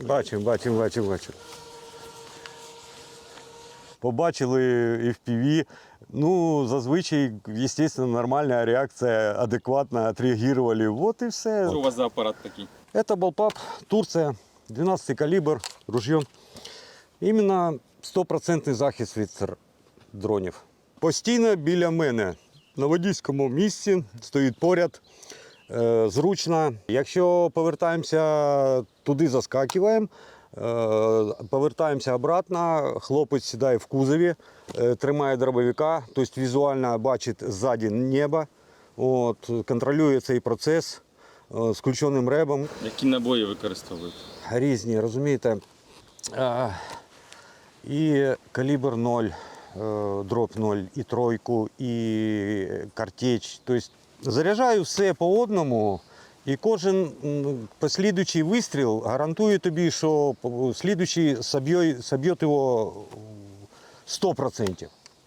Бачимо, бачимо, бачимо, бачимо. Побачили FPV. Ну, зазвичай, звісно, нормальна реакція, адекватно відреагували. От і все. Що у вас за апарат такий? Это Балпап, Турция, 12 калибр, ружье. Іменно 100% захист від дронів. Постійно біля мене на водійському місці стоїть поряд. Е, зручно. Якщо повертаємося туди, заскакуємо. е, Повертаємося обратно, хлопець сідає в кузові, е, тримає дробовика, тобто візуально бачить ззаді небо, от, контролює цей процес з включеним ребом. Які набої використовуєте? різні, розумієте. І калібр 0, е, дроп 0, і тройку, і картеч. Тобто заряджаю все по одному, і кожен послідуючий вистріл гарантує тобі, що слідуючий соб'є соб'є його 100%.